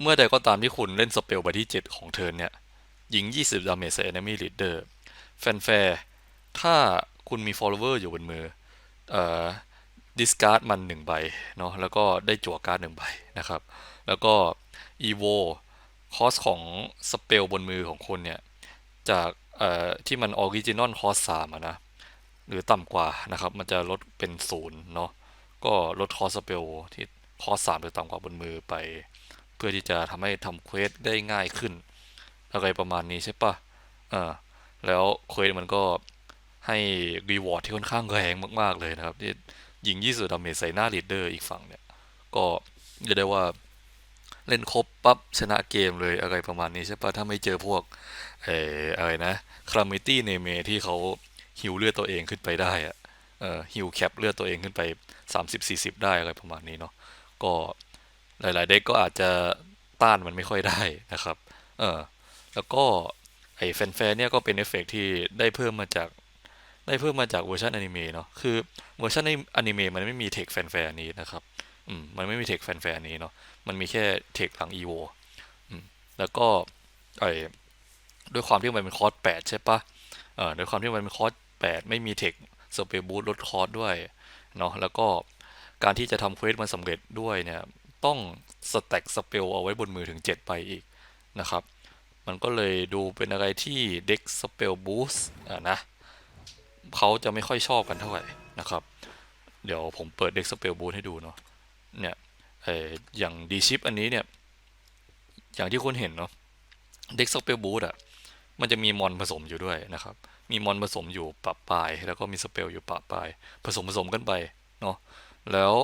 เมื่อใดก็ตามที่คุณเล่นสเปลใบที่ 7 ของเทิร์นเนี่ย ยิง 20 ดาเมจใส่ enemy leader แฟนแฟร์ถ้าคุณมี follower อยู่บนมือเอ่อ discard มันหนึ่งใบเนาะแล้วก็ได้จั่วการ์ดหนึ่งใบนะครับ แล้วก็ evo คอสของสเปลบนมือของคุณเนี่ย จากเอ่อที่มัน original cost 3อะนะ หรือต่ำกว่านะครับ มันจะลดเป็นศูนย์เนาะก็ลดคอสสเปลที่คอสสามหรือต่ำกว่าบนมือไป พื่อที่จะทำให้ทำเควสได้ง่ายขึ้น อะไรประมาณนี้ใช่ปะอ่าแล้วเควสมันก็ให้รีวอร์ดที่ค่อนข้างแรงมาก ๆ เลยนะครับที่ยิงยี่สิบดาเมจใส่หน้าลีดเดอร์อีกฝั่งเนี่ย ก็เรียกได้ว่าเล่นครบปั๊บชนะเกมเลยอะไรประมาณนี้ใช่ปะถ้าไม่เจอพวกเอ่ออะไรนะคลามิตี้เนเมที่เขาฮิวเลือดตัวเองขึ้นไปได้อะเอ่อฮิวแคปเลือดตัวเองขึ้นไป 30-40 ได้อะไรประมาณนี้เนาะก็ หลาย ๆ เด็กก็อาจจะต้านมันไม่ค่อยได้นะครับ เออ แล้วก็ไอ้แฟนๆเนี่ยก็เป็นเอฟเฟกที่ได้เพิ่มมาจากได้เพิ่มมาจากเวอร์ชันอนิเมะเนาะ คือเวอร์ชันในอนิเมะมันไม่มีเทคแฟนๆนี้นะครับ อืม มันไม่มีเทคแฟนๆนี้เนาะ มันมีแค่เทคหลังอีโวอืม แล้วก็ไอ้ด้วยความที่มันเป็นคอร์สแปดใช่ปะเออด้วยความที่มันเป็นคอร์สแปดไม่มีเทคสเปรบูทลดคอร์สด้วย เนาะ แล้วก็การที่จะทำเควสมันสำเร็จด้วยเนี่ย ต้องสแต็กสเปลเอาไว้บนมือถึง7ใบอีกนะครับ มันก็เลยดูเป็นอะไรที่เด็กสเปลบูสต์อะนะเขาจะไม่ค่อยชอบกันเท่าไหร่นะครับ เดี๋ยวผมเปิดเด็กสเปลบูสต์ให้ดูเนาะเนี่ยเอออย่างดีชิปอันนี้เนี่ย อย่างที่คุณเห็นเนาะเด็กสเปลบูสต์อะมันจะมีมอนผสมอยู่ด้วยนะครับ มีมอนผสมอยู่ปะปลาย แล้วก็มีสเปลอยู่ปะปลาย ผสมผสมกันไปเนาะแล้ว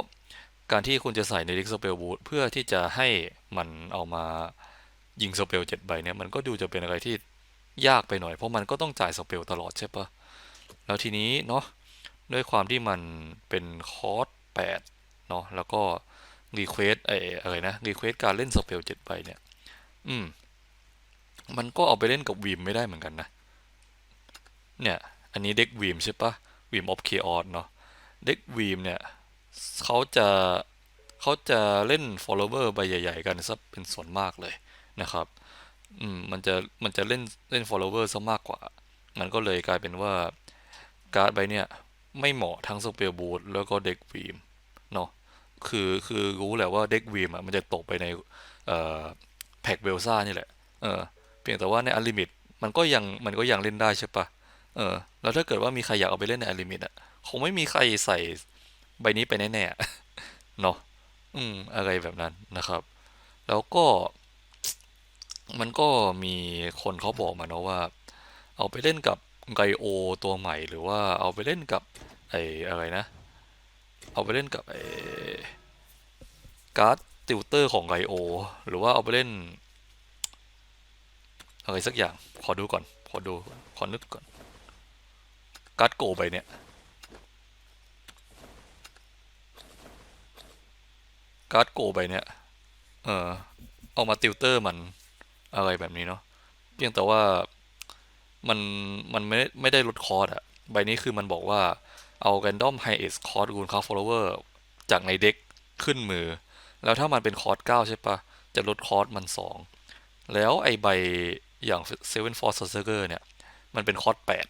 การที่คุณจะใส่ในเด็กสเปลบูทเพื่อที่จะให้มันเอามายิงสเปลเจ็ดใบเนี่ยมันก็ดูจะเป็นอะไรที่ยากไปหน่อย เพราะมันก็ต้องจ่ายสเปลตลอดใช่ปะแล้วทีนี้เนาะด้วยความที่มันเป็นคอร์สแปดเนาะแล้วก็รีเควสไออะไรนะรีเควสการเล่นสเปลเจ็ดใบเนี่ยอืมมันก็เอาไปเล่นกับวีมไม่ได้เหมือนกันนะ เนี่ย อันนี้เด็กวีมใช่ปะวีมออฟเคออสเนาะเด็กวีมเนี่ย เขาจะเขาจะเล่น follower ใบใหญ่ ๆ กันซะเป็นส่วนมากเลยนะครับอืมมันจะมันจะเล่นเล่น follower ซะมากกว่า มันก็เลยกลายเป็นว่าการ์ดใบเนี่ยไม่เหมาะทั้งสเปลบูทแล้วก็เด็กวีมเนาะคือคือรู้แหละว่าเด็กวีมอะมันจะตกไปในเอ่อแพ็กเวลซ่านี่แหละเออเพียงแต่ว่าในอลิมิตมันก็ยังมันก็ยังเล่นได้ใช่ปะเออแล้วถ้าเกิดว่ามีใครอยากเอาไปเล่นในอลิมิตอะคงไม่มีใครใส่ ใบนี้ไปแน่ๆเนาะอืมอะไรแบบนั้นนะครับ แล้วก็ มันก็มีคนเขาบอกมาเนาะว่า เอาไปเล่นกับไกโอตัวใหม่หรือว่าเอาไปเล่นกับไอ้อะไรนะ เอาไปเล่นกับไอ้การ์ดติวเตอร์ของไกโอหรือว่าเอาไปเล่นอะไรสักอย่าง ขอดูก่อน ขอดู ขอนึกก่อน การ์ดโกไปเนี่ย การ์ดโกไปเนี่ยเออเอามาติวเตอร์มันอะไรแบบนี้เนาะเพียงแต่ว่ามันมันไม่ไม่ได้ลดคอร์สอะใบนี้คือมันบอกว่าเอา random high s c o r s คูณค่า follower จากในเด็กขึ้นมือ แล้วถ้ามันเป็นคอร์สเก้าใช่ปะจะลดคอร์สมันสองแล้วไอใบอย่าง seven force sorcerer เนี่ย มันเป็นคอร์สแปด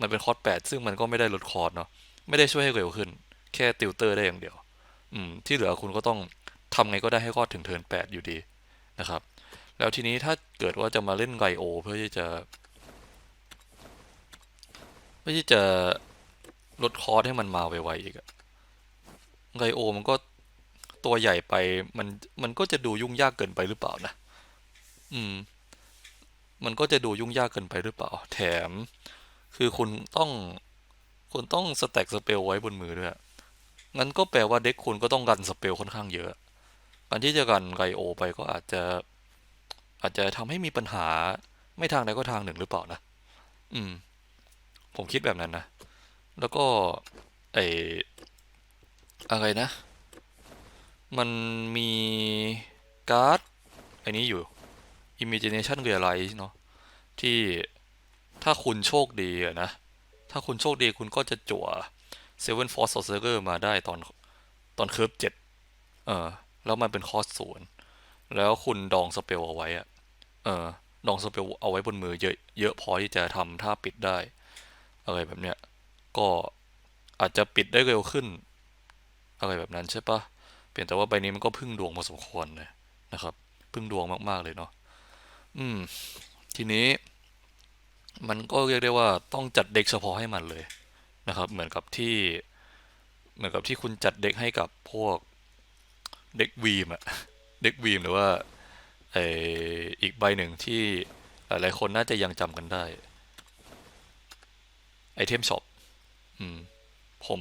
มันเป็นคอร์สแปดซึ่งมันก็ไม่ได้ลดคอร์สเนาะไม่ได้ช่วยให้เร็วขึ้น แค่ติวเตอร์ได้อย่างเดียว อืมที่เหลือคุณก็ต้องทำไงก็ได้ให้คอดถึงเทิร์นแปดอยู่ดีนะครับ แล้วทีนี้ถ้าเกิดว่าจะมาเล่นไกโอ เพื่อที่จะเพื่อที่จะลดคอร์สให้มันมาไวๆอีกอะไกโอมันก็ตัวใหญ่ไปมันมันก็จะดูยุ่งยากเกินไปหรือเปล่านะ อืม มันก็จะดูยุ่งยากเกินไปหรือเปล่า แถม คือคุณต้อง คุณต้องสแต็กสเปลไว้บนมือด้วย งั้นก็แปลว่าเด็กคุณก็ต้องรันสเปลค่อนข้างเยอะ การที่จะรันไกโอไปก็อาจจะ อาจจะทำให้มีปัญหาไม่ทางใดก็ทางหนึ่งหรือเปล่านะ อืม ผมคิดแบบนั้นนะ แล้วก็ไออะไรนะ มันมีการ์ดไอ้นี้อยู่ Imagination Realize เนาะที่ถ้าคุณโชคดีอะนะ ถ้าคุณโชคดีคุณก็จะจั่ว Seven Force Sorcerer มาได้ตอนตอนเคิร์ฟเจ็ดเออ แล้วมันเป็นคอสศูนย์แล้วคุณดองสเปลเอาไว้อะเออ ดองสเปลเอาไว้บนมือเยอะเยอะพอที่จะทำท่าปิดได้ อะไรแบบเนี้ย ก็อาจจะปิดได้เร็วขึ้น อะไรแบบนั้นใช่ปะเพียงแต่ว่าใบนี้มันก็พึ่งดวงพอสมควรเลยนะครับ พึ่งดวงมาก ๆ เลยเนาะ อืม ทีนี้ มันก็เรียกได้ว่าต้องจัดเด็กเฉพาะให้มันเลย นะครับ เหมือนกับที่เหมือนกับที่คุณจัดเด็กให้กับพวกเด็กวีมอะเด็กวีมหรือว่าไออีกใบหนึ่งที่หลายๆคนน่าจะยังจำกันได้ไอเทมช็อปอืมผม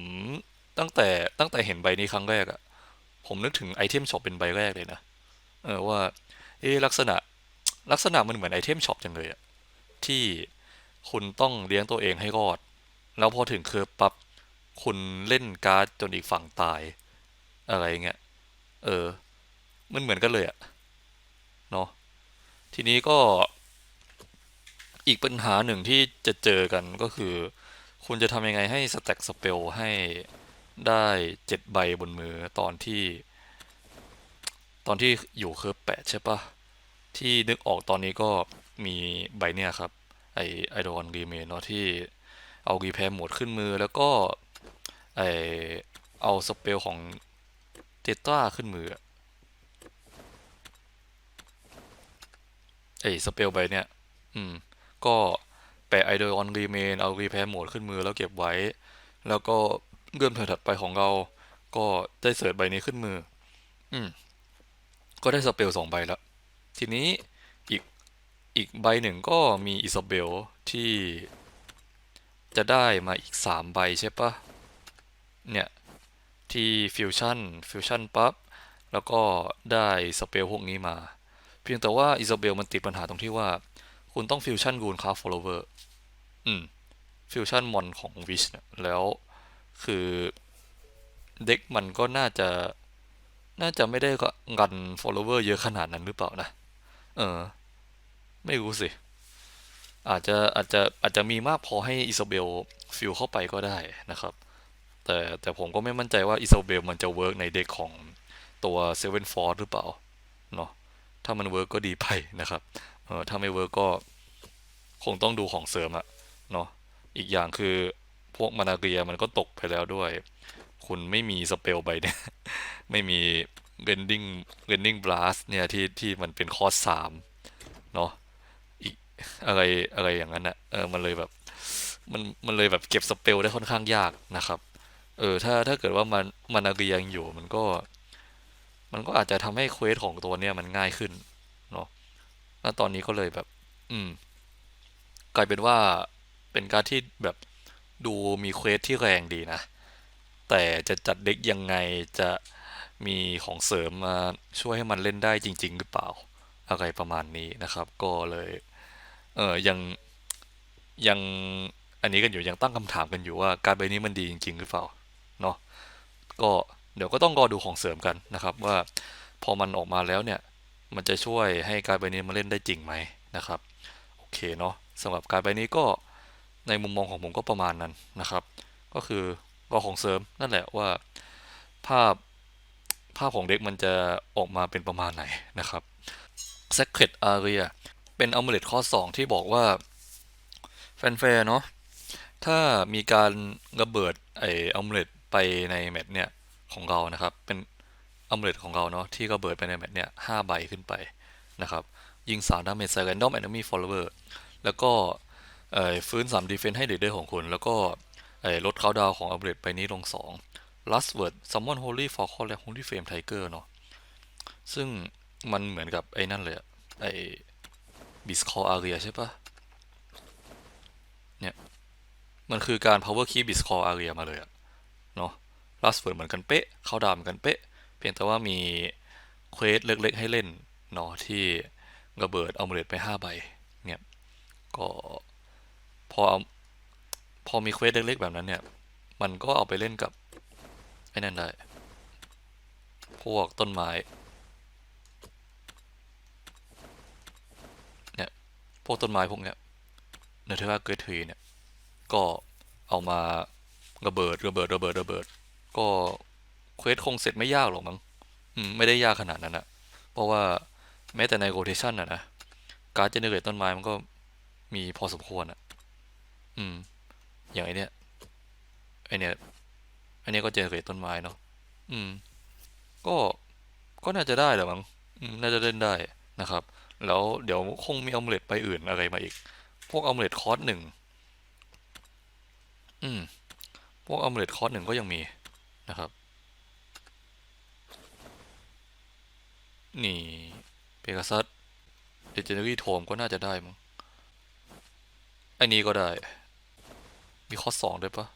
ตั้งแต่ตั้งแต่เห็นใบนี้ครั้งแรกอะผมนึกถึงไอเทมช็อปเป็นใบแรกเลยนะเออว่าเอลักษณะลักษณะมันเหมือนไอเทมช็อปจังเลยอะที่คุณต้องเลี้ยงตัวเองให้รอด แล้วพอถึงเคิร์ฟปั๊บคุณเล่นการ์ดจนอีกฝั่งตาย อะไรเงี้ย เออ มันเหมือนกันเลยอะเนาะ ทีนี้ก็อีกปัญหาหนึ่งที่จะเจอกันก็คือ คุณจะทำยังไงให้สแต็กสเปลให้ได้เจ็ดใบบนมือตอนที่ ตอนที่อยู่เคิร์ฟแปดใช่ปะที่นึกออกตอนนี้ก็มีใบเนี่ยครับ ไอไอดอนรีเมนเนาะที่ เอารีแพร์โหมดขึ้นมือแล้วก็ไอเอาสเปลของเตต้าขึ้นมือไอสเปลใบเนี่ย อืม ก็แปะไอเดอร์ออนรีเมนเอารีแพร์โหมดขึ้นมือแล้วเก็บไว้ แล้วก็เงื่อนเถิดถัดไปของเรา ก็ได้เสิร์ชใบนี้ขึ้นมือ อืม ก็ได้สเปลสองใบแล้ว ทีนี้อีกอีกใบหนึ่งก็มีอิซาเบลที่ จะได้มาอีกสามใบใช่ปะเนี่ย ที่ฟิวชั่นฟิวชั่นปั๊บ แล้วก็ได้สเปลพวกนี้มา เพียงแต่ว่าอิซาเบลมันติดปัญหาตรงที่ว่า คุณต้องฟิวชั่นรูนคราฟโฟลเวอร์อืมฟิวชั่นมอนของวิชเนี่ยแล้วคือเด็กมันก็น่าจะ น่าจะไม่ได้ก็งัน follower เยอะขนาดนั้นหรือเปล่านะ เออ ไม่รู้สิ อาจจะอาจจะอาจจะมีมากพอให้อิซาเบลฟิลเข้าไปก็ได้นะครับ แต่แต่ผมก็ไม่มั่นใจว่าอิซาเบลมันจะเวิร์กในเด็กของตัวเซเว่นฟอร์หรือเปล่าเนาะถ้ามันเวิร์กก็ดีไปนะครับเออถ้าไม่เวิร์กก็คงต้องดูของเสริมอะเนาะอีกอย่างคือพวกมานาเรียมันก็ตกไปแล้วด้วย คุณไม่มีสเปลใบเนี่ยไม่มีเรนดิ้งเรนดิ้งบลัสเนี่ยที่ที่มันเป็นคอร์สสามเนาะ อะไรอะไรอย่างนั้นอะเออมันเลยแบบมันมันเลยแบบเก็บสเปลได้ค่อนข้างยากนะครับ เออถ้าถ้าเกิดว่ามันมานาเรียงอยู่มันก็ มันก็อาจจะทำให้เควสของตัวเนี้ยมันง่ายขึ้นเนาะแล้วตอนนี้ก็เลยแบบ อืม กลายเป็นว่าเป็นการที่แบบดูมีเควสที่แรงดีนะ แต่จะจัดเด็กยังไงจะมีของเสริมมาช่วยให้มันเล่นได้จริง ๆ หรือเปล่า อะไรประมาณนี้นะครับ ก็เลย เออยังยังอันนี้กันอยู่ยังตั้งคำถามกันอยู่ว่าการใบนี้มันดีจริง ๆ หรือเปล่าเนาะก็เดี๋ยวก็ต้องรอดูของเสริมกันนะครับว่าพอมันออกมาแล้วเนี่ยมันจะช่วยให้การใบนี้มาเล่นได้จริงไหมนะครับโอเคเนาะสำหรับการใบนี้ก็ในมุมมองของผมก็ประมาณนั้นนะครับ ก็คือรอของเสริมนั่นแหละว่าภาพภาพของเด็กมันจะออกมาเป็นประมาณไหนนะครับ Secret Area เป็นอัลเมล็ดข้อ 2 ที่บอกว่า แฟร์ๆเนาะถ้ามีการระเบิดไออัลเมล็ดไปในแมตช์เนี่ย ของเรานะครับ เป็นอัลเมล็ดของเราเนาะที่ระเบิดไปในแมตช์เนี่ยห้าใบขึ้นไปนะครับยิงสามดาเมจใส่ Random Enemy Follower แล้วก็ฟื้น3 Defense ให้เด็กได้ของคุณแล้วก็ลดเขาดาวของอัลเมล็ดไปนี้ลง2 Last Word Summon Holy Falcon และ Holy Flame Tiger เนาะซึ่งมันเหมือนกับไอ้นั่นเลยอะไอ b i s c a l Aria ใช่ปะเนี่ย มันคือการ Power Key b i s c a l Aria มาเลยอะเนาะ Last Word เหมือนกันเป๊ะ เขาดาวเหมือนกันเป๊ะ เพียงแต่ว่ามีเควสเล็กๆ ให้เล่นเนาะที่ระเบิดเอาเมล็ดไป 5 ใบ เนี่ย ก็พอเอาพอมีเควสเล็กๆ แบบนั้นเนี่ย มันก็เอาไปเล่นกับไอ้นั่นได้ พวกต้นไม้เนี่ย พวกต้นไม้พวกเนี้ยเนเธอร์เกิร์ทีเนี่ย ก็เอามาระเบิดระเบิดระเบิดระเบิด ก็เควสคงเสร็จไม่ยากหรอกมั้งอืมไม่ได้ยากขนาดนั้นอะเพราะว่าแม้แต่ในโ o เ a ชันอะนะ การเจเนเรตต้นไม้มันก็มีพอสมควรอะอืม อย่างไอเนี้ยไอเนี้ยไอเนี้ยก็เจเนเรตต้นไม้เนาะอืม ก็ก็น่าจะได้แหละมั้งน่าจะเล่นได้นะครับ แล้วเดี๋ยวคงมีอ m มเล็ตไปอื่นอะไรมาอีก พวกอ m มเล็ตคอร์สหนึ่งอืม พวกอ m มเล็ตคอร์สหนึ่งก็ยังมีนะครับ นี่เพก a ซัสเดจเนอรี่โทมก็น่าจะได้มั้งอันนี้ก็ได้ มีข้อสองด้วยปะ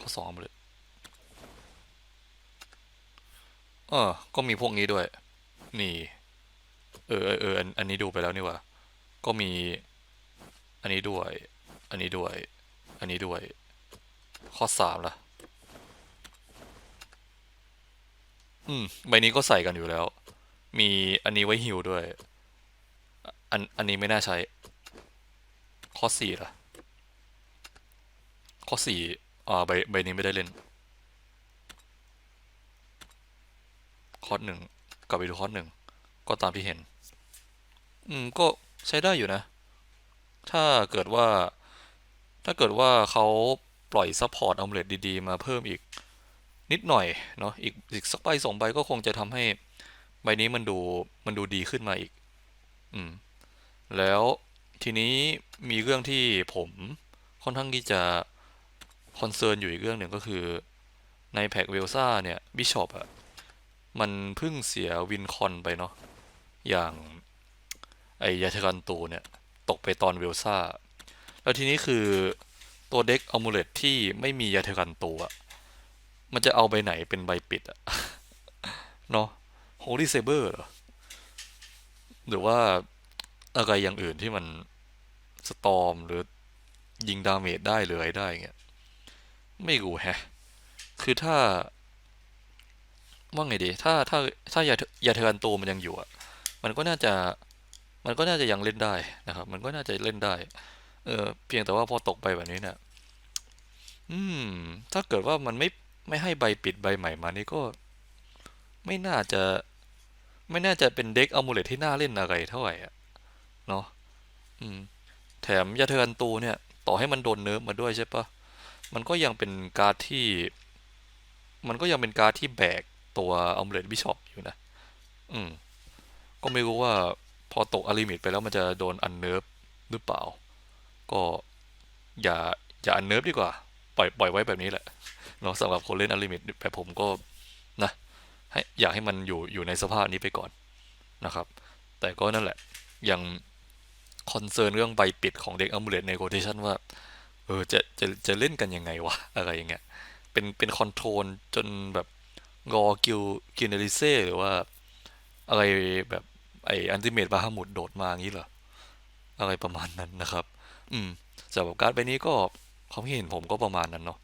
ข้อสองเลยเออก็มีพวกนี้ด้วย นี่ เออเออเอออันนี้ดูไปแล้วนี่ว่าก็มี อันนี้ด้วย อันนี้ด้วย อันนี้ด้วย ข้อสามล่ะ อืม ใบนี้ก็ใส่กันอยู่แล้ว มีอันนี้ไว้ฮิวด้วย อัน อันนี้ไม่น่าใช้ ข้อสี่ล่ะ ข้อสี่อ่าใบ ใบนี้ไม่ได้เล่นคอหนึ่งกลับไปดูคอหนึ่ง ก็ตามที่เห็น อืม ก็ใช้ได้อยู่นะ ถ้าเกิดว่า ถ้าเกิดว่าเขาปล่อยซัพพอร์ตอ m มเลตดีๆ มาเพิ่มอีกนิดหน่อยเนาะอีกอีกสักใบสองใบก็คงจะทำให้ ใบนี้มันดูมันดูดีขึ้นมาอีก อืม แล้วทีนี้มีเรื่องที่ผมค่อนข้างที่จะคอนเซิร์นอยู่อีกเรื่องหนึ่งก็คือ ในแพ็กเวลซ่าเนี่ยบิชอปอะมันเพิ่งเสียวินคอนไปเนาะอย่าง ไอยาชกันตูเนี่ย ตกไปตอนเวลซ่า แล้วทีนี้คือตัวเด็กอมูเลตที่ไม่มียาเทกันตูอะมันจะเอาใบไหนเป็นใบปิดอะเนาะโฮลี่เซเบอร์เหรอ หรือว่าอะไรอย่างอื่นที่มันสตอมหรือยิงดาเมจได้หรืออะไรได้เงี้ยไม่รู้แฮะ คือถ้า ว่าไงดี ถ้าถ้าถ้ายาเทยาเทกันตูมันยังอยู่อะมันก็น่าจะ มันก็น่าจะยังเล่นได้นะครับ มันก็น่าจะเล่นได้ เออเพียงแต่ว่าพอตกไปแบบนี้เนี่ยอืม ถ้าเกิดว่ามันไม่ไม่ให้ใบปิดใบใหม่มานี่ก็ ไม่น่าจะ ไม่น่าจะเป็นเด็กอ m มูเลตที่น่าเล่นอะไรเท่าไหร่อะเนาะอืม แถมยาเทอรันตูเนี่ย ต่อให้มันโดนเนิร์ฟมาด้วยใช่ปะมันก็ยังเป็นการ์ดที่ มันก็ยังเป็นการ์ดที่แบกตัวอ m มเลตบิชอปอยู่นะ อืม ก็ไม่รู้ว่า พอตกอลิมิตไปแล้วมันจะโดนอันเนิร์ฟหรือเปล่า ก็อย่าอย่าอันเนิร์ฟดีกว่า ปล่อยปล่อยไว้แบบนี้แหละเนาะสำหรับคนเล่นอลิมิตแบบผมก็นะให้อยากให้มันอยู่อยู่ในสภาพนี้ไปก่อนนะครับ แต่ก็นั่นแหละยังคอนเซิร์นเรื่องใบปิดของเด็กอัม l ูเลตในโ o เ a ชันว่าเออจะจะจะเล่นกันยังไงวะ อะไรอย่างเงี้ยเป็นเป็นคอนโทรลจนแบบรอกิลกินเนลิเซ่หรือว่าอะไรแบบ ไออันติเมตบาฮามุดโดดมาอย่างนี้เหรอ อะไรประมาณนั้นนะครับ อืมสำหรับการ์ดใบนี้ก็ความเห็นผมก็ประมาณนั้นเนาะ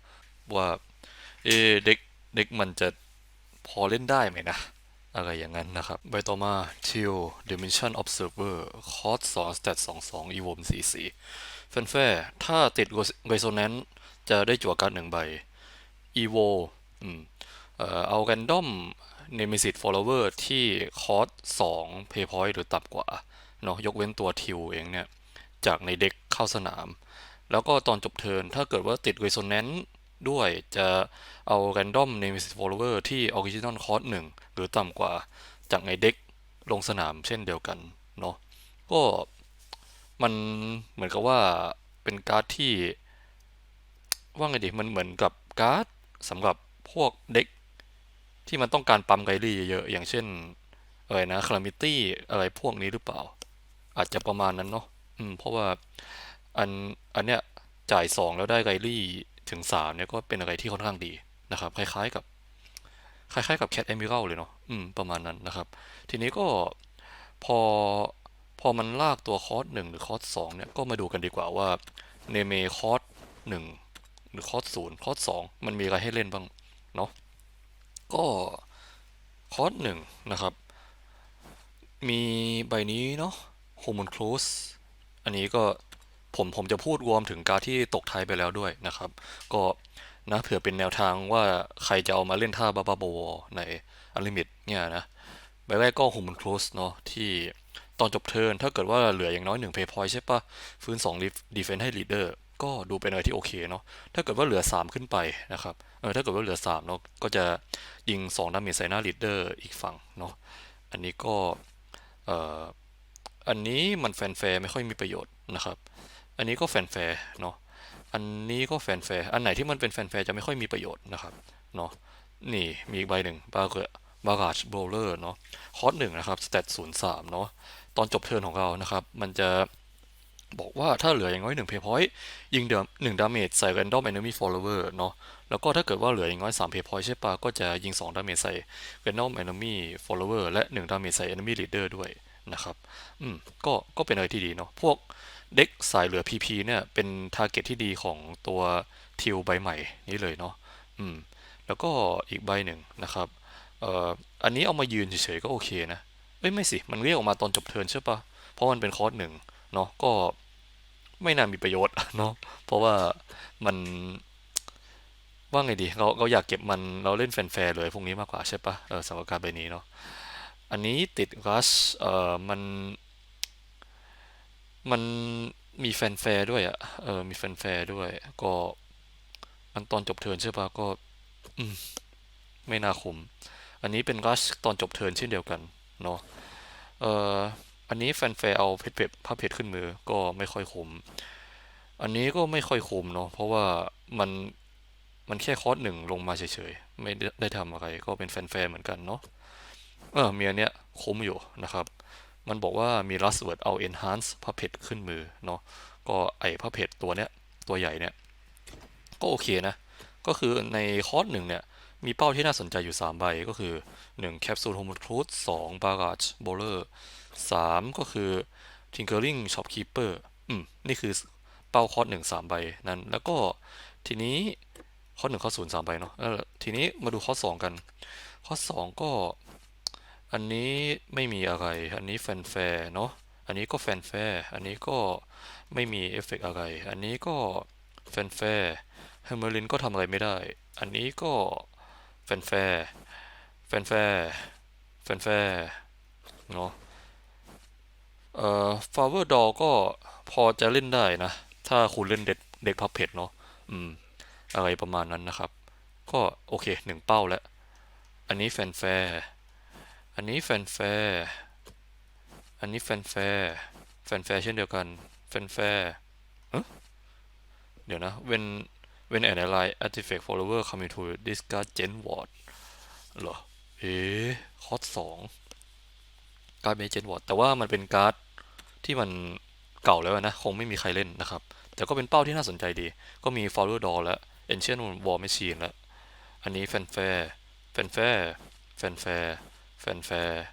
ว่าเอเด็กเด็กมันจะพอเล่นได้ไหมนะ อะไรอย่างนั้นนะครับ ใบต่อมา Till Dimension Observer คอร์ส2 Stat 22 e v o m 44แฟนแฟร์ถ้าติด Resonance จะได้จั่วการ์ดหนึ่งใบ Evo อืมเอ่อเอา Random Nemesis Follower ที่คอส2 Pay Point หรือต่ำกว่าเนาะยกเว้นตัวทิวเองเนี่ย จากในเด็กเข้าสนาม แล้วก็ตอนจบเทิร์นถ้าเกิดว่าติด Resonance ด้วยจะเอา Random Nemesis Follower ที่ Original Cost 1 หรือต่ำกว่าจากในเด็กลงสนามเช่นเดียวกันเนาะก็มันเหมือนกับว่าเป็นการ์ดที่ ว่าไงดีมันเหมือนกับการ์ดสำหรับพวกเด็ก ที่มันต้องการปั๊มไกลี่เยอะๆอย่างเช่นอะไรนะคลามิตี้อะไรพวกนี้หรือเปล่า อาจจะประมาณนั้นเนาะอืมเพราะว่าอันอันเนี้ยจ่าย 2 แล้วได้ไกลี่ถึง 3 เนี่ยก็เป็นอะไรที่ค่อนข้างดีนะครับ คล้ายๆกับ คล้ายๆกับแค t เอมิ r ร l เลยเนาะอืมประมาณนั้นนะครับ ทีนี้ก็พอพอมันลากตัวคอร์สหนึ่งหรือคอร์สสองเนี่ยก็มาดูกันดีกว่าว่าเนเมคอร์สหนึ่งหรือคอร์สศูนย์คอร์สสองมันมีอะไรให้เล่นบ้างเนาะ ก็คอร์สหนึ่งนะครับ มีใบนี้เนาะโฮม n นค u สอันนี้ก็ผมผมจะพูดรวมถึงการที่ตกทายไปแล้วด้วยนะครับ ก็นะเผื่อเป็นแนวทางว่าใครจะเอามาเล่นท่าบาบาโบในอลิมิตเนี่ยนะใบแรกก็โฮม n นค u สเนาะที่ตอนจบเทิร์นถ้าเกิดว่าเหลืออย่างน้อย1 play point ใช่ปะฟื้น2 defense ให้ leader ก็ดูเป็นอะไรที่โอเคเนาะถ้าเกิดว่าเหลือ 3 ขึ้นไปนะครับเออถ้าเกิดว่าเหลือ3เนาะก็จะยิง2ดาเมจใส่หน้า leader อีกฝั่งเนาะอันนี้ก็เอ่ออันนี้มันแฟนแฟร์ไม่ค่อยมีประโยชน์นะครับ อันนี้ก็แฟนแฟร์เนาะอันนี้ก็แฟนแฟร์อันไหนที่มันเป็นแฟนแฟร์จะไม่ค่อยมีประโยชน์นะครับเนาะนี่มีอีกใบหนึ่งบาเกบาราชโบลเลอร์เนาะคอร์สหนึ่งนะครับสเตตศูนย์สามเนาะตอนจบเทิร์นของเรานะครับ มันจะ บอกว่าถ้าเหลืออย่างน้อยหนึ่งเพย์พอยต์ยิงเดิมหนึ่งดาเมจใส่ random enemy follower เนาะแล้วก็ถ้าเกิดว่าเหลืออย่างน้อย3เพย์พอยต์ใช่ปะก็จะยิง2ดาเมจใส่ random enemy follower และ1ดาเมจใส่ enemy leader ด้วยนะครับอืมก็ก็เป็นอะไรที่ดีเนาะพวกเด็กสายเหลือ PP เนี่ยเป็นทาร์เก็ตที่ดีของตัวทิวใบใหม่นี้เลยเนาะอืมแล้วก็อีกใบหนึ่งนะครับเอ่ออันนี้เอามายืนเฉยๆก็โอเคนะเอ้ยไม่สิ มันเรียกออกมาตอนจบเทิร์นใช่ปะเพราะมันเป็นคอร์สหนึ่ง เนาะก็ไม่น่ามีประโยชน์เนาะเพราะว่ามันว่าไงดีเราเราอยากเก็บมันเราเล่นแฟร์ๆเลยพวกนี้มากกว่าใช่ปะเออสำหรับการใบนี้เนาะอันนี้ติดรัชเอ่อมัน มันมีแฟนแฟร์ด้วยอะเออมีแฟนแฟร์ด้วย ก็มันตอนจบเทินใช่ปะก็อืมไม่น่าคุม อันนี้เป็นรัชตอนจบเทินเช่นเดียวกันเนาะเออ อันนี้แฟนแฟร์เอาเพชรเพชรภาพเพชรขึ้นมือก็ไม่ค่อยคุมอันนี้ก็ไม่ค่อยคุมเนาะเพราะว่ามันมันแค่คอร์สหนึ่งลงมาเฉยๆ ไม่ได้ทำอะไรก็เป็นแฟนแฟร์เหมือนกันเนาะเออมีอันเนี้ยคุมอยู่นะครับ มันบอกว่ามี last word เอา enhance พระเพชรขึ้นมือเนาะก็ไอพระเพชรตัวเนี้ยตัวใหญ่เนี่ย ก็โอเคนะ ก็คือในคอร์สหนึ่งเนี่ย มีเป้าที่น่าสนใจอยู่ 3 ใบก็คือ 1 Capsule Home Recruit 2 Barrage Bowler 3 ก็คือ Tinkering Shopkeeper อืม นี่คือเป้าคอร์สหนึ่งสามใบนั้น แล้วก็ทีนี้คอร์สหนึ่งคอร์สศูนย์สามใบเนาะแล้วทีนี้มาดูคอร์สสองกัน คอร์สสองก็ อันนี้ไม่มีอะไร อันนี้แฟนแฟร์เนาะ อันนี้ก็แฟนแฟร์อันนี้ก็ไม่มีเอฟเฟกอะไร อันนี้ก็แฟนแฟร์เฮมเมอรินก็ทำอะไรไม่ได้ อันนี้ก็แฟนแฟร์แฟนแฟร์แฟนแฟร์เนาะ เอ่อฟาเวอร์ดอก็พอจะเล่นได้นะ ถ้าคุณเล่นเด็กเด็กพับเพจเนาะอืม อะไรประมาณนั้นนะครับ ก็โอเคหนึ่งเป้าแล้ว อันนี้แฟนแฟร์อันนี้แฟนแฟร์อันนี้แฟนแฟร์แฟนแฟร์เช่นเดียวกันแฟนแฟร์เดี๋ยวนะ when when an ally artifact follower come into discard gen ward เหรอ เอ๊ะคอร์สสอง การ์ดเมเจนวอร์ดแต่ว่ามันเป็นการ์ดที่มันเก่าแล้วนะ คงไม่มีใครเล่นนะครับ แต่ก็เป็นเป้าที่น่าสนใจดี ก็มี Follower Door และ Ancient War Machine แล้วอันนี้แฟนแฟร์แฟนแฟร์แฟนแฟร์แฟนแฟร์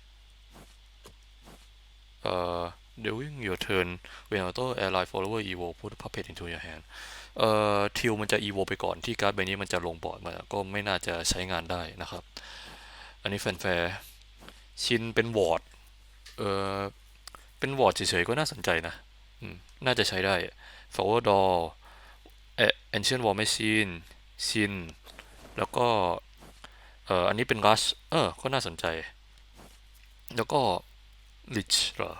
เอ่อ during your turn when auto ally follower evo put puppet into your hand เอ่อทิวมันจะ evo ไปก่อนที่การ์ดใบนี้มันจะลงบอร์ดมาก็ไม่น่าจะใช้งานได้นะครับ อันนี้แฟนแฟร์ชินเป็นวอร์ด เออเป็นวอร์ดเฉยๆก็น่าสนใจนะน่าจะใช้ได้ forward door ancient war machine ชินแล้วก็เอออันนี้เป็นรัชเออก็น่าสนใจ แล้วก็ลิชเหรอ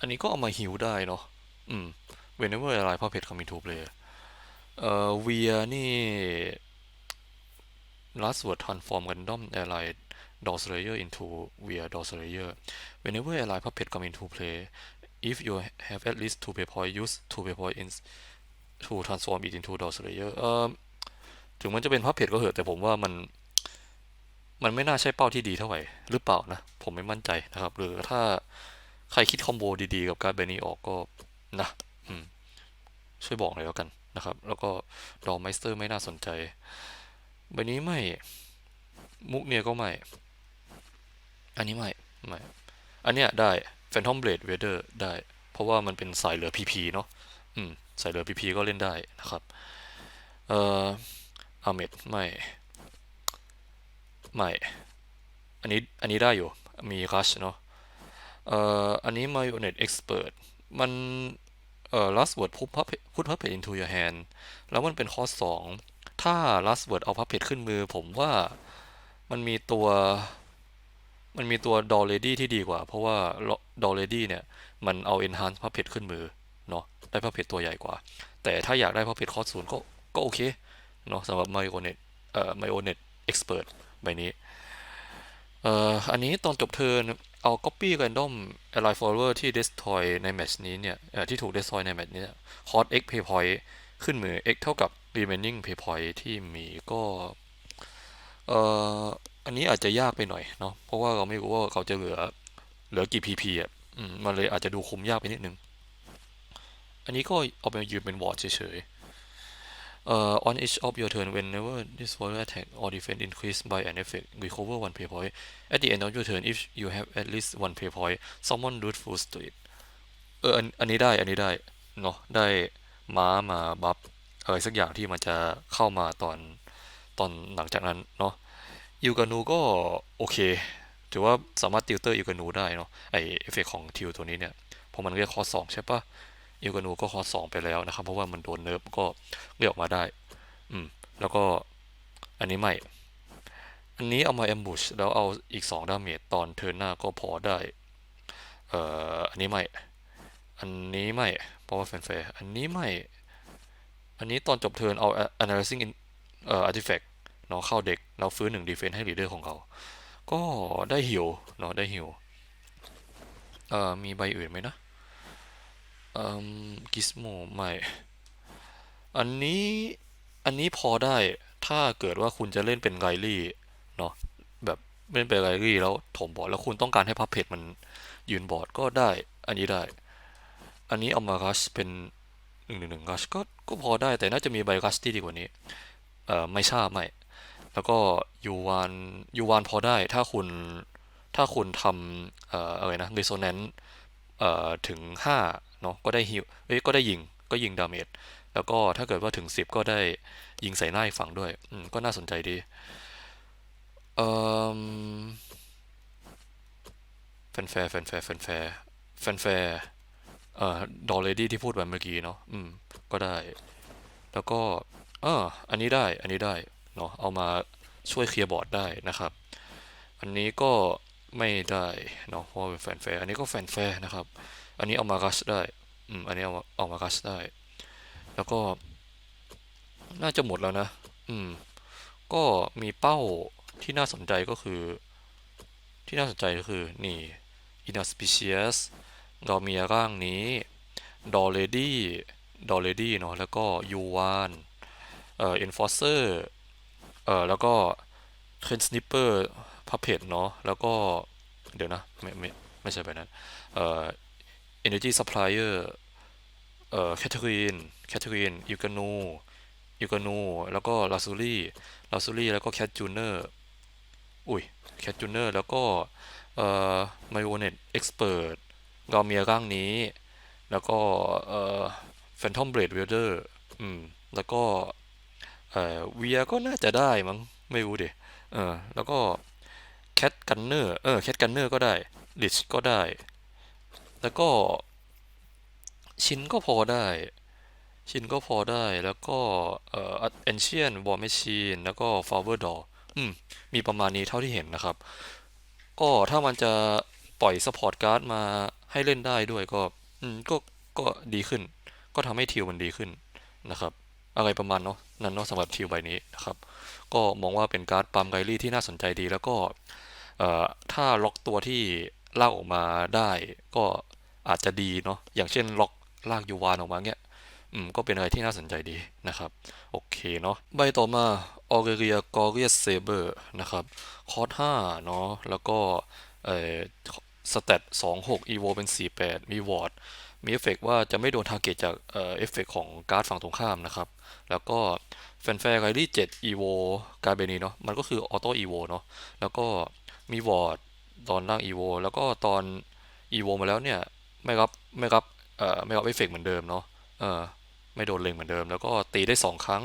อันนี้ก็เอามาฮิวได้เนาะอืมเวนเวอร์อะไรพ่อเพจคอมมิทูเลยเออเวียนี่ลัสเวิร์ดทอนฟอร์มกันด้อมอะไร DOS layer into via DOS layer whenever ally puppet come into play if you have at least two pay point use two pay point in to transform it into DOS layer เอ่อถึงมันจะเป็นพับเพจก็เหอะแต่ผมว่ามัน มันไม่น่าใช่เป้าที่ดีเท่าไหร่ หรือเปล่านะ ผมไม่มั่นใจนะครับ หรือถ้าใครคิดคอมโบดีๆ กับการ์ดใบนี้ออกก็นะช่วยบอกหน่อยแล้วกันนะครับ แล้วก็ดอมไมสเตอร์ไม่น่าสนใจใบนี้ไม่ มุกเนี่ยก็ไม่ อันนี้ไม่ไม่อันเนี้ยได้ Phantom Blade Vader ได้ เพราะว่ามันเป็นสายเหลือ PP เนาะอืมสายเหลือ PP ก็เล่นได้นะครับ เอ่ออาเมดไม่ ไม่ อันนี้ อันนี้ได้อยู่ มีคัชเนาะ เอ่อ อันนี้ Marionette Expert มัน เอ่อ last word put puppet put puppet into your hand แล้วมันเป็นข้อสองถ้า last word เอา puppet ขึ้นมือ ผมว่ามันมีตัว มันมีตัว door lady ที่ดีกว่า เพราะว่าดอลเลดี้เนี่ย มันเอา enhance puppet ขึ้นมือเนาะได้ puppet ตัวใหญ่กว่า แต่ถ้าอยากได้ puppet คอสศูนย์ก็ก็โอเคเนาะสำหรับ Marionette เอ่อ Marionette Expert ใบนี้เอ่ออันนี้ตอนจบเทิร์นเอา copy random ally follower ที่ destroy ในแมตช์นี้เนี่ยเอ่อที่ถูก destroy ในแมตช์นี้คอส x pay point ขึ้นมือ x เท่ากับ remaining pay point ที่มีก็เอ่อ อันนี้อาจจะยากไปหน่อยเนาะเพราะว่าเราไม่รู้ว่าเขาจะเหลือเหลือกี่ pp อะมันเลยอาจจะดูคุมยากไปนิดนึง อันนี้ก็เอาไปยืนเป็นวอร์ดเฉยๆ Uh, on each of your turn, whenever this follower attack or defense increase by an effect, recover one pay point. At the end of your turn, if you have at least one pay point, someone do full to it. เอออันอันนี้ได้อันนี้ได้เนาะได้ม้ามาบัฟอะไรสักอย่างที่มันจะเข้ามาตอนตอนหลังจากนั้นเนาะ อิวกานูก็โอเค ถือว่าสามารถติวเตอร์อิวกานูได้เนาะไอเอฟเฟกของทิวตัวนี้เนี่ยเพราะมันเรียกคอสองใช่ปะอิวกานูก็คอสองไปแล้วนะครับ เพราะว่ามันโดนเนิร์ฟก็เรียกออกมาได้ อืม แล้วก็อันนี้ไม่ อันนี้เอามาแอมบูชแล้วเอาอีกสองดาเมจตอนเทิร์นหน้าก็พอได้ เอ่อ อันนี้ไม่ อันนี้ไม่ เพราะว่าแฟนแฟอันนี้ไม่ อันนี้ตอนจบเทิร์นเอา analyzing in เอ่อ artifact เนาะเข้าเด็ก เราฟื้นหนึ่ง defense ให้ leader ของเขา ก็ได้ฮิวเนาะได้ฮิวเอ่อมีใบอื่นไหมนะเอ่อกิสโมไม่ อันนี้ อันนี้พอได้ถ้าเกิดว่าคุณจะเล่นเป็นไรลี่เนาะแบบเล่นเป็นไรลี่แล้วถมบอร์ดแล้วคุณต้องการให้พับเพจมันยืนบอร์ดก็ได้อันนี้ได้ อันนี้เอามารัชเป็นหนึ่งหนึ่งหนึ่งรัชก็ก็พอได้แต่น่าจะมีใบรัชที่ดีกว่านี้ เอ่อ ไม่ทราบไม่ แล้วก็ยูวานยูวานพอได้ถ้าคุณถ้าคุณทำเอ่ออะไรนะ resonance เอ่อถึงห้าเนาะก็ได้ฮิวเอ้ยก็ได้ยิงก็ยิงดาเมจแล้วก็ถ้าเกิดว่าถึงสิบก็ได้ยิงใส่หน้าอีกฝั่งด้วย อืม ก็น่าสนใจดีเอ่อแฟนแฟร์แฟนแฟร์แฟนแฟร์แฟนแฟร์เอ่อดอลเลดี้ที่พูดไปเมื่อกี้เนาะอืม ก็ได้ แล้วก็เอออันนี้ได้ อันนี้ได้ เนาะเอามาช่วยเคลียร์บอร์ดได้นะครับ อันนี้ก็ไม่ได้เนาะเพราะเป็นแฟนแฟร์อันนี้ก็แฟนแฟร์นะครับ อันนี้เอามารัชได้อืมอันนี้เอามาเอามารัชได้ แล้วก็น่าจะหมดแล้วนะ อืม ก็มีเป้าที่น่าสนใจก็คือ ที่น่าสนใจก็คือ นี่ inauspicious เรามีร่างนี้ d o l a d y d o l a d y เนาะแล้วก็ U1 เอ่อ enforcer เออแล้วก็ train snipper puppet เนาะแล้วก็เดี๋ยวนะ ไม่ไม่ไม่ใช่ไปนั้นเอ่อ energy supplier เอ่อแคทเธอรีนแคทเธอรีนยูกานูยูกานูแล้วก็ลาซูรี่ลาซูรี่แล้วก็แคทจูเนอร์อุ้ยแคทจูเนอร์แล้วก็เอ่อไมโอเน็ตเอ็กซ์เพรสเรามีร่างนี้ แล้วก็เอ่อแฟนทอมเบรดเวลเดอร์อืมแล้วก็ เอ่อเวียก็น่าจะได้มั้งไม่รู้ดิเออแล้วก็แคทกันเนอร์เออแคทกันเนอร์ก็ได้ลิชก็ได้ แล้วก็ ชิ้นก็พอได้ ชิ้นก็พอได้แล้วก็เอ่อ ancient war machine แล้วก็ flower door อืมมีประมาณนี้เท่าที่เห็นนะครับ ก็ถ้ามันจะปล่อย support card มาให้เล่นได้ด้วยก็ อืมก็ก็ดีขึ้น ก็ทำให้ทิวมันดีขึ้นนะครับ อะไรประมาณเนาะนั่นเนาะสำหรับทิวใบนี้นะครับก็มองว่าเป็นการ์ดปั๊มไกลี่ที่น่าสนใจดี แล้วก็ถ้าล็อกตัวที่ลากออกมาได้ก็อาจจะดีเนาะอย่างเช่นล็อกลากยูวานออกมาเงี้ยอืมก็เป็นอะไรที่น่าสนใจดีนะครับ โอเคเนาะใบต่อมาออเรเรียกอเรียสเซเบอร์นะครับคอร์สห้าเนาะแล้วก็เออสเตตสองหกอีโวเป็นสี่แปดมีวอร์ด มีเอฟเฟกว่าจะไม่โดนทาร์เก็ตจากเอ่อเฟเฟกของการ์ดฝั่งตรงข้ามนะครับ แล้วก็แฟนแฟร์ไกลี่เจ็ดอีโวการเบนีเนาะมันก็คือออโต้อีโวเนาะแล้วก็มีวอร์ดตอนล่างอีโวแล้วก็ตอนอีโวมาแล้วเนี่ยไม่รับไม่รับเอ่อไม่รับเอฟเฟกเหมือนเดิมเนาะเออไม่โดนเล็งเหมือนเดิม แล้วก็ตีได้สองครั้ง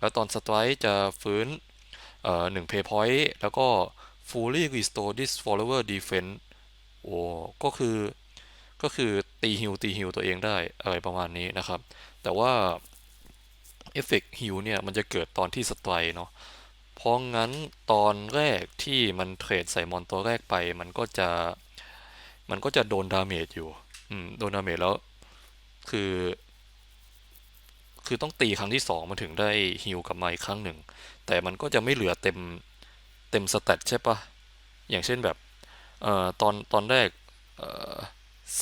แล้วตอนสไตร์จะฟื้นเอ่อหนึ่งเพย์พอยต์แล้วก็ fully restore this follower defense โอ้ก็คือ ก็คือตีฮิวตีฮิวตัวเองได้อะไรประมาณนี้นะครับ แต่ว่าเอฟเฟกฮิวเนี่ย มันจะเกิดตอนที่สไตร์เนาะเพราะงั้นตอนแรกที่มันเทรดใส่มอนตัวแรกไปมันก็จะ มันก็จะโดนดาเมจอยู่อืมโดนดาเมจแล้วคือ คือต้องตีครั้งที่สองมันถึงได้ฮิลกลับมาอีกครั้งหนึ่ง แต่มันก็จะไม่เหลือเต็มเต็มสเตตใช่ปะอย่างเช่นแบบเอ่อตอนตอนแรกเอ่อ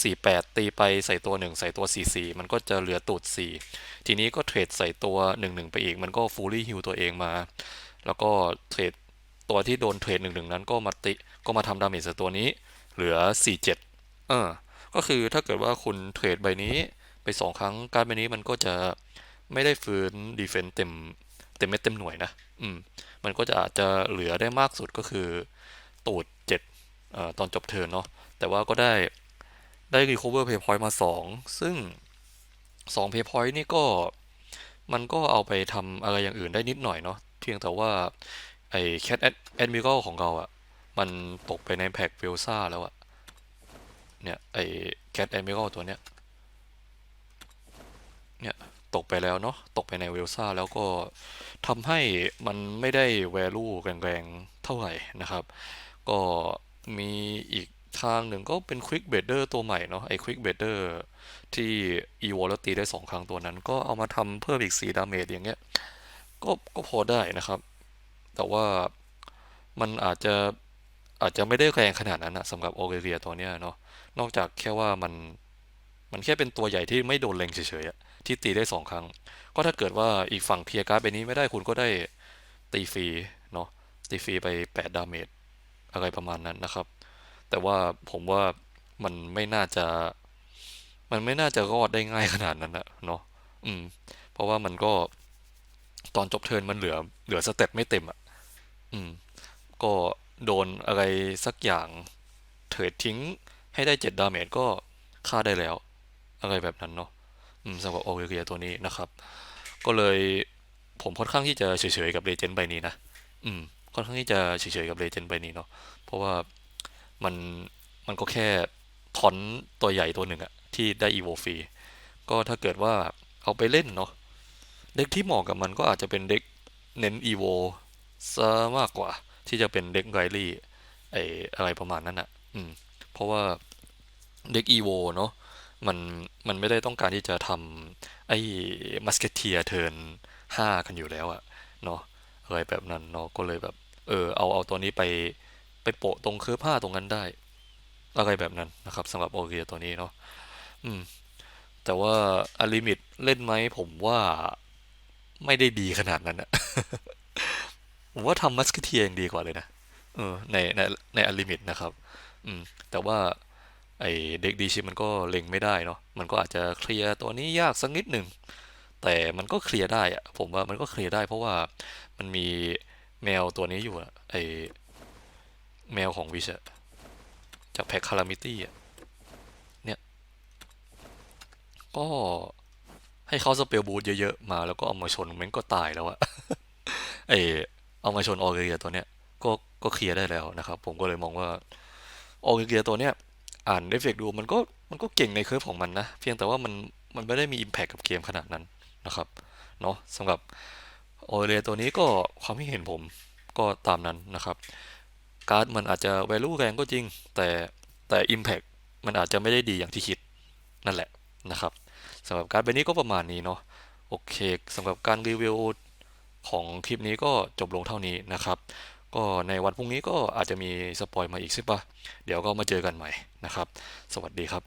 สี่แปดตีไปใส่ตัวหนึ่งใส่ตัวสี่สี่มันก็จะเหลือตูดสี่ทีนี้ก็เทรดใส่ตัวหนึ่งหนึ่งไปอีก มันก็ฟูลี่ฮิลตัวเองมา แล้วก็เทรดตัวที่โดนเทรดหนึ่งหนึ่งนั้นก็มาติก็มาทำดาเมจใส่ตัวนี้ เหลือสี่เจ็ดเออ ก็คือถ้าเกิดว่าคุณเทรดใบนี้ไปสองครั้งการใบนี้มันก็จะไม่ได้ฟื้นดีเฟนต์เต็มเต็มเม็ดเต็มหน่วยนะ อืม มันก็จะอาจจะเหลือได้มากสุดก็คือตูดเจ็ดเอ่อตอนจบเทิร์นเนาะ แต่ว่าก็ได้ ได้รีค o เวอร์เพย์พอยต์มาสองซึ่งสองเพย์พอยต์นี่ก็มันก็เอาไปทำอะไรอย่างอื่นได้นิดหน่อยเนาะเพียงแต่ว่า ไอ้ Cat Admiral ของเราอะมันตกไปในแพ็กเวลซ่าแล้วอะเนี่ย ไอ้ Cat Admiral ตัวเนี้ยเนี่ย ตกไปแล้วเนาะตกไปในเวลซ่าแล้วก็ทำให้มันไม่ได้ value แรงๆเท่าไหร่นะครับ ก็มีอีก ทางหนึ่งก็เป็น Quick Baiter ตัวใหม่เนาะไอ้ Quick Baiter ที่ Evo แล้วตีได้สองครั้งตัวนั้น ก็เอามาทำเพิ่มอีก 4 ดาเมจอย่างเงี้ยก็ก็พอได้นะครับ แต่ว่ามันอาจจะอาจจะไม่ได้แรงขนาดนั้นนะสำหรับโอเ r เรียตัวเนี้ยเนาะนอกจากแค่ว่ามันมันแค่เป็นตัวใหญ่ที่ไม่โดนเล็งเฉยๆที่ตีได้สองครั้ง ก็ถ้าเกิดว่าอีกฝั่งเคลียร์การ์ดใบนี้ไม่ได้คุณก็ได้ตีฟรีเนาะตีฟรีไป 8 ดาเมจอะไรประมาณนั้นนะครับ แต่ว่าผมว่ามันไม่น่าจะ มันไม่น่าจะรอดได้ง่ายขนาดนั้นนะเนาะอืม เพราะว่ามันก็ตอนจบเทิร์นมันเหลือ เหลือสเต็ปไม่เต็มอะ อืม ก็โดนอะไรสักอย่างเถิดทิ้งให้ได้เจ็ดดาเมจก็ฆ่าได้แล้ว อะไรแบบนั้นเนาะอืมสำหรับโอเรียตัวนี้นะครับ ก็เลยผมค่อนข้างที่จะเฉยๆกับเลเจนด์ใบนี้นะ อืม ค่อนข้างที่จะเฉยๆกับเลเจนด์ใบนี้เนาะ เพราะว่า มันมันก็แค่ทอนตัวใหญ่ตัวหนึ่งอะที่ได้อีโวฟรีก็ถ้าเกิดว่าเอาไปเล่นเนาะเด็กที่เหมาะกับมันก็อาจจะเป็นเด็กเน้นอีโวซะมากกว่า ที่จะเป็นเด็กไรลี่ไออะไรประมาณนั้นอะอืมเพราะว่าเด็กอีโวเนาะมันมันไม่ได้ต้องการที่จะทำไอ้มัสเกเทียเทิร์นห้ากันอยู่แล้วอะเนาะอะไรแบบนั้นเนาะก็เลยแบบ เออเอาเอาตัวนี้ไป ไปโปะตรงเคิร์ฟห้าตรงนั้นได้ อะไรแบบนั้นนะครับสำหรับโอเรียตัวนี้เนาะอืม แต่ว่าอลิมิตเล่นไหมผมว่าไม่ได้ดีขนาดนั้นอะผมว่าทำมัสเกเทียยังดีกว่าเลยนะเออในในในอลิมิตนะครับ อืม แต่ว่าไอเด็กดีชิมันก็เล็งไม่ได้เนาะมันก็อาจจะเคลียร์ตัวนี้ยากสักนิดหนึ่งแต่มันก็เคลียร์ได้อะผมว่ามันก็เคลียร์ได้เพราะว่ามันมีแมวตัวนี้อยู่อะไอ แมวของวิชจากแพ็คคารามิตี้อะเนี่ย ก็ให้เขาสเปลบูทเยอะๆ มาแล้วก็เอามาชนมันก็ตายแล้วอะไอเอามาชนออเรียตัวเนี้ยก็ก็เคลียร์ได้แล้วนะครับ ผมก็เลยมองว่าโอเกียตัวเนี้ยอ่านเอฟเฟกดูมันก็มันก็เก่งในเคิร์ฟของมันนะ เพียงแต่ว่ามันมันไม่ได้มี Impact กับเกมขนาดนั้นนะครับเนาะสำหรับโอเลียตัวนี้ก็ความคิดเห็นผมก็ตามนั้นนะครับ การ์ดมันอาจจะ value แรงก็จริง แต่แต่ Impact มันอาจจะไม่ได้ดีอย่างที่คิดนั่นแหละนะครับสำหรับการ์ดใบนี้ก็ประมาณนี้เนาะโอเคสำหรับการรีวิวของคลิปนี้ก็จบลงเท่านี้นะครับ ก็ในวันพรุ่งนี้ก็อาจจะมีสปอยมาอีกใช่ปะเดี๋ยวก็มาเจอกันใหม่นะครับ สวัสดีครับ